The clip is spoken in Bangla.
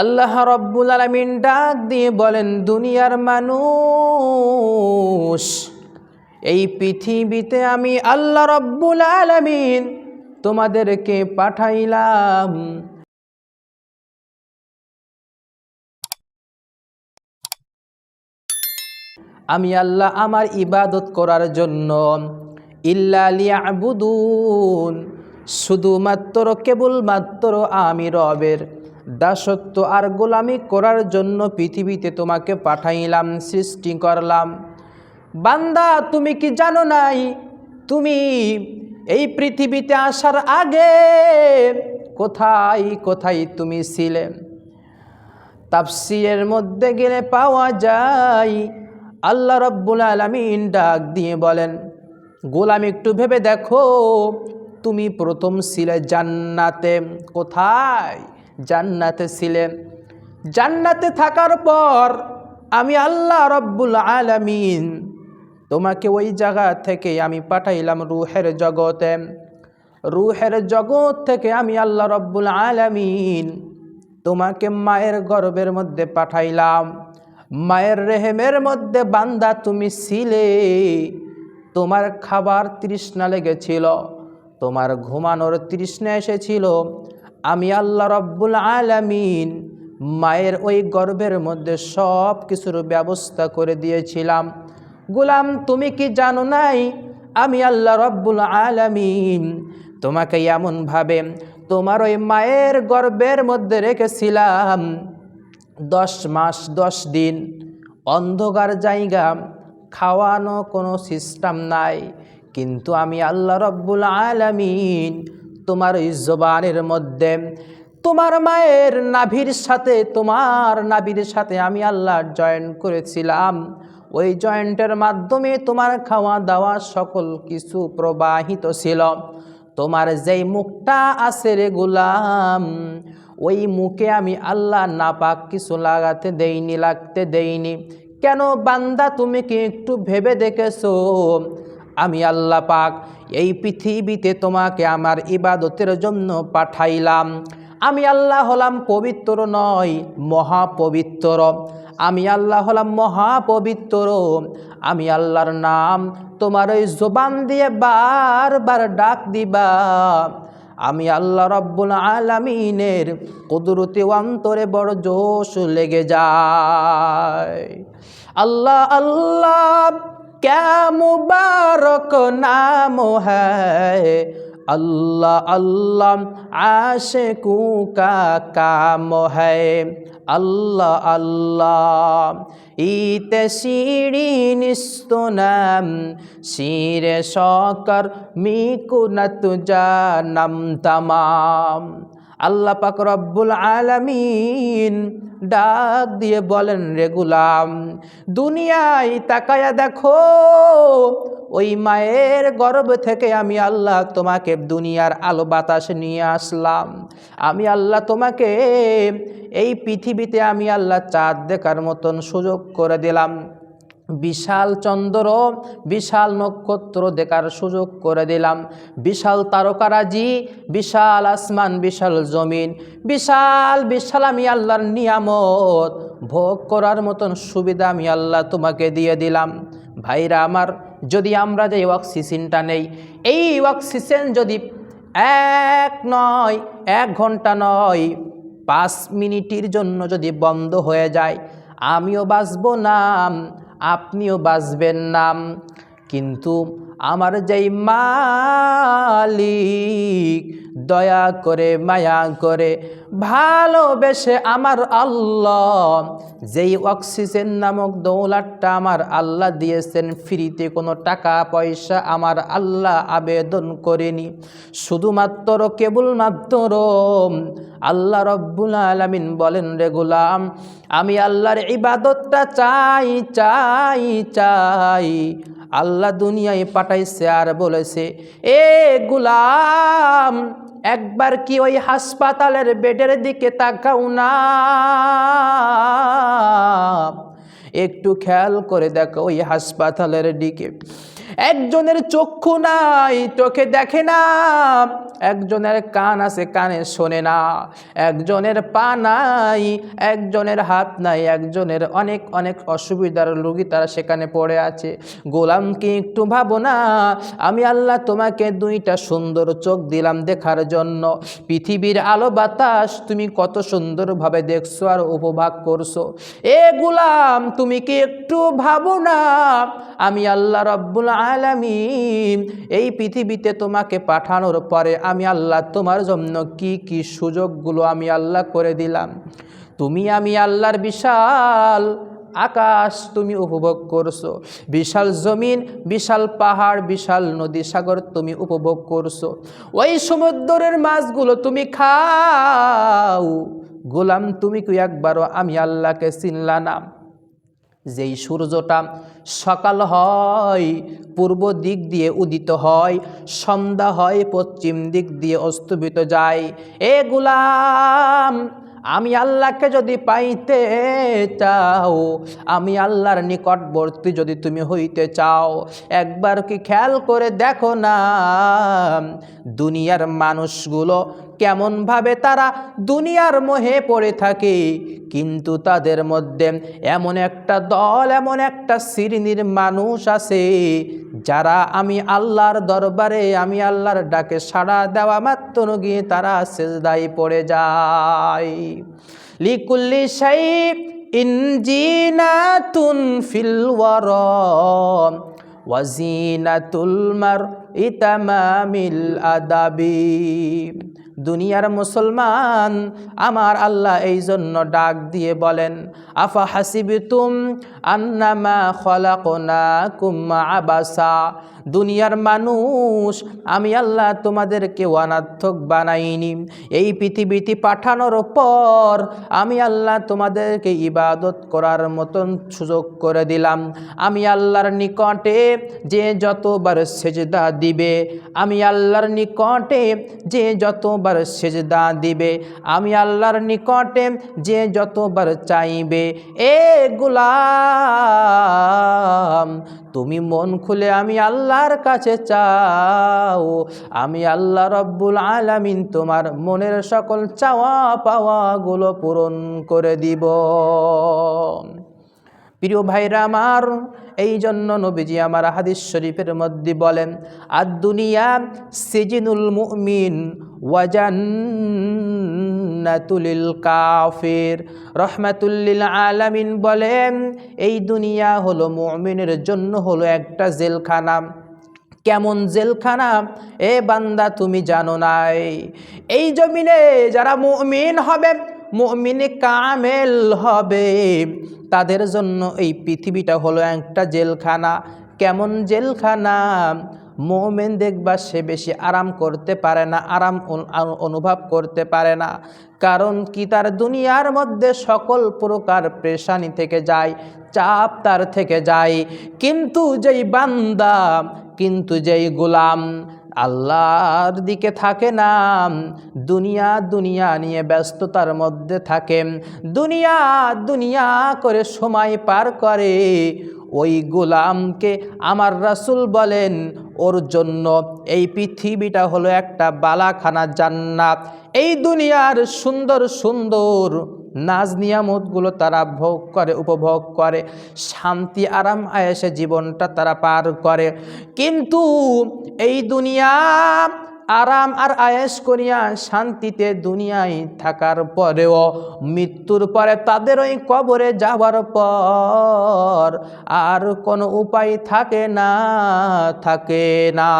আল্লাহ রব্বুল আলমিন ডাক দিয়ে বলেন, দুনিয়ার মানুষ, এই পৃথিবীতে আমি আল্লাহ রব্বুল আলমিন তোমাদেরকে পাঠাইলাম। আমি আল্লাহ আমার ইবাদত করার জন্য ইল্লা শুধুমাত্র কেবলমাত্র আমি রবের দাসত্ব আর গোলামি করার জন্য পৃথিবীতে তোমাকে পাঠাইলাম, সৃষ্টি করলাম। বান্দা, তুমি কি জানো নাই? তুমি এই পৃথিবীতে আসার আগে কোথায় কোথায় তুমি ছিলে? তাফসিরের মধ্যে গেলে পাওয়া যায়, আল্লাহ রব্বুল আলমিন ডাক দিয়ে বলেন, গোলাম, একটু ভেবে দেখো, তুমি প্রথম ছিলে জান্নাতে, কোথায়? জান্নাতে ছিলে জান্নাতে থাকার পর আমি আল্লাহ রব্বুল আলমিন তোমাকে ওই জায়গা থেকে আমি পাঠাইলাম রুহের জগতে। রুহের জগৎ থেকে আমি আল্লাহ রব্বুল আলমিন তোমাকে মায়ের গর্বের মধ্যে পাঠাইলাম। মায়ের রেহেমের মধ্যে বান্দা তুমি ছিলে। তোমার খাবার তৃষ্ণা লেগেছিল, তোমার ঘুমানোর তৃষ্ণা এসেছিল আমি আল্লাহ রব্বুল আলামিন মায়ের ওই গর্ভের মধ্যে সব কিছুর ব্যবস্থা করে দিয়েছিলাম। গোলাম, তুমি কি জানো নাই? আমি আল্লাহ রব্বুল আলামিন তোমাকে এমনভাবে তোমার ওই মায়ের গর্ভের মধ্যে রেখেছিলাম। দশ মাস, দশ দিন অন্ধকার জায়গা, খাওয়ানো কোনো সিস্টেম নাই। কিন্তু আমি আল্লাহ রব্বুল আলামিন তোমার ওই জবানের মধ্যে, তোমার মায়ের নাভির সাথে, তোমার নাভির সাথে আমি আল্লাহ জয়েন করেছিলাম। ওই জয়েন্টের মাধ্যমে তোমার খাওয়া দাওয়া সকল কিছু প্রবাহিত ছিল। তোমার যেই মুখটা আছে রে গুলাম, ওই মুখে আমি আল্লাহ নাপাক কিছু লাগাতে দেইনি, লাগতে দেইনি। কেন বান্দা তুমি কি একটু ভেবে দেখেছ? আমি আল্লাহ পাক এই পৃথিবীতে তোমাকে আমার ইবাদতের জন্য পাঠাইলাম। আমি আল্লাহ হলাম পবিত্র নয়, মহাপবিত্র। আমি আল্লাহ হলাম মহাপবিত্র। আমি আল্লাহর নাম তোমার ওই জোবান দিয়ে বারবার ডাক দিবা। আমি আল্লাহ রব্বুল আলামিনের কুদরতি অন্তরে বড় জোশ লেগে যায়। আল্লাহ আল্লাহ ক্যা মুবারক নাম হ্যায় अल्लाह अल्लाह आशिकू का काम है अल्लाह अल्लाह ইতে শিরি নিস্তনাম শিরে শকর মিকুনত জানাম তামাম আল্লাহ পাক রব্বুল আলামিন ডাক দিয়ে বলেন রে গুলাম, দুনিয়ায় তাকায়া দেখো, ওই মায়ের গর্ব থেকে আমি আল্লাহ তোমাকে দুনিয়ার আলো বাতাস নিয়ে আসলাম। আমি আল্লাহ তোমাকে এই পৃথিবীতে আমি আল্লাহ চাঁদ দেখার মতন সুযোগ করে দিলাম। বিশাল চন্দ্র, বিশাল নক্ষত্র দেখার সুযোগ করে দিলাম। বিশাল তারকারাজি, বিশাল আসমান, বিশাল জমিন, বিশাল বিশাল আমি আল্লাহর নিয়ামত। ভোগ করার মতন সুবিধা আমি আল্লাহ তোমাকে দিয়ে দিলাম। ভাইরা আমার, যদি আমরা যে অক্সিজেনটা নেই, এই অক্সিজেন যদি এক নয়, এক ঘণ্টা নয়, পাঁচ মিনিটের জন্য যদি বন্ধ হয়ে যায়, আমিও বাঁচব না। আপনিও বাঁচবেন না কিন্তু আমার যেই মালিক দয়া করে, মায়া করে, ভালোবেসে আমার আল্লাহ। যেই অক্সিজেন নামক দৌলাটটা আমার আল্লাহ দিয়েছেন, ফ্রিতে কোনো টাকা, পয়সা আমার আল্লাহ আবেদন করেনি। শুধুমাত্র কেবলমাত্র আল্লাহ রব্বুল আলমিন বলেন, রে গোলাম, আমি আল্লাহর ইবাদতটা চাই চাই চাই। আল্লাহ দুনিয়ায় পাঠাইছে আর বলেছে, এ গুলাম একবার কি ওই হাসপাতালের বেডের দিকে তাকাও না? একটু খেয়াল করে দেখো ওই হাসপাতালের দিকে। একজনের চক্ষু নাই, চোখে দেখে না। একজনের কান আছে, কানে শোনে না। একজনের পা নাই, একজনের হাত নাই, একজনের অনেক অনেক অসুবিধার রোগী তারা সেখানে পড়ে আছে। গোলাম কি একটু ভাবো না, আমি আল্লাহ তোমাকে দুইটা সুন্দর চোখ দিলাম দেখার জন্য। পৃথিবীর আলো বাতাস তুমি কত সুন্দরভাবে দেখছ আর উপভোগ করছ। এ গোলাম, তুমি কি একটু ভাবো না, আমি আল্লাহ রব্বুল আলামিন এই পৃথিবীতে তোমাকে পাঠানোর পরে আমি আল্লাহ তোমার জন্য কি কি সুযোগগুলো আমি আল্লাহ করে দিলাম। তুমি আমি আল্লাহর বিশাল আকাশ তুমি উপভোগ করছ। বিশাল জমিন, বিশাল পাহাড়, বিশাল নদী সাগর তুমি উপভোগ করছ। ওই সমুদ্রের মাছগুলো তুমি খাও। গোলাম, তুমি কি একবারও আমি আল্লাহকে চিনলা না? যেই সূর্যটা সকাল হয়, পূর্ব দিক দিয়ে উদিত হয়, সন্ধ্যা হয়, পশ্চিম দিক দিয়ে অস্তমিত যায়। এগুলাম গুলাম আমি আল্লাহকে যদি পাইতে চাও, আমি আল্লাহর নিকটবর্তী যদি তুমি হইতে চাও, একবার কি খেয়াল করে দেখো না, দুনিয়ার মানুষগুলো কেমনভাবে তারা দুনিয়ার মোহে পড়ে থাকে, কিন্তু তাদের মধ্যে এমন একটা দল, এমন একটা শ্রেণির মানুষ আছে যারা আমি আল্লাহর দরবারে, আমি আল্লাহর ডাকে সাড়া দেওয়া মাত্র গিয়ে তারা সেজদাই পড়ে যায়। লিকুল্লি সাই ইনজিনাতুন ফিল ওয়ারম ওয়াজিনাতুল মার ইতামামিল আদাবি। দুনিয়ার মুসলমান, আমার আল্লাহ এই জন্য ডাক দিয়ে বলেন আফা হাসিবিতুম আন্নামা খলাকুম আবাসা। দুনিয়ার মানুষ, আমি আল্লাহ তোমাদেরকে অনার্থক বানাইনি। এই পৃথিবীতে পাঠানোর পর আমি আল্লাহ তোমাদেরকে ইবাদত করার মতন সুযোগ করে দিলাম। আমি আল্লাহর নিকটে যে যতবার সেজদা দিবে, আমি আল্লাহর নিকটে যে যতবার সেজদা দিবে, আমি আল্লাহর নিকটে যে যতবার চাইবে। এ গুলাম, তুমি মন খুলে আমি আল্লাহর কাছে চাও। আমি আল্লাহ রব্বুল আলামিন তোমার মনের সকল চাওয়া পাওয়াগুলো পূরণ করে দিব। প্রিয় ভাইরা আমার এই জন্য নবীজি আমার হাদিস শরীফের মধ্যে বলেন আর দুনিয়া সিজিনুল মুমিন ওয়াজান্নাতুলিল কাফির। রহমাতুল্লিল আলামিন বলেন, এই দুনিয়া হলো মুমিনের জন্য হলো একটা জেলখানা। কেমন জেলখানা? এ বান্দা, তুমি জানো নাই। এই জমিনে যারা মুমিন হবে মুমিন কামেল হবে। তাদের জন্য এই পৃথিবীটা হলো একটা জেলখানা। কেমন জেলখানা? মোমেন দেখবা সে বেশি আরাম করতে পারে না, আরাম অনুভব করতে পারে না। কারণ কি? তার দুনিয়ার মধ্যে সকল প্রকার প্রেশানি থেকে যায়, চাপ তার থেকে যায়। কিন্তু যেই বান্দা, কিন্তু যেই গোলাম আল্লাহর দিকে থাকে না, দুনিয়া দুনিয়া নিয়ে ব্যস্ততার মধ্যে থাকে। দুনিয়া দুনিয়া করে সময় পার করে। ওই গোলামকে আমার রাসুল বলেন, ওর জন্য এই পৃথিবীটা হলো একটা বালাখানা জান্নাত। এই দুনিয়ার সুন্দর সুন্দর নাজ নিয়ামতগুলো তারা ভোগ করে, উপভোগ করে। শান্তি, আরাম আয়েসে জীবনটা তারা পার করে। কিন্তু এই দুনিয়া আরাম আর আয়েস করিয়া শান্তিতে দুনিয়ায় থাকার পরেও মৃত্যুর পরে তাদের ওই কবরে যাবার পর আর কোনো উপায় থাকে না থাকে না।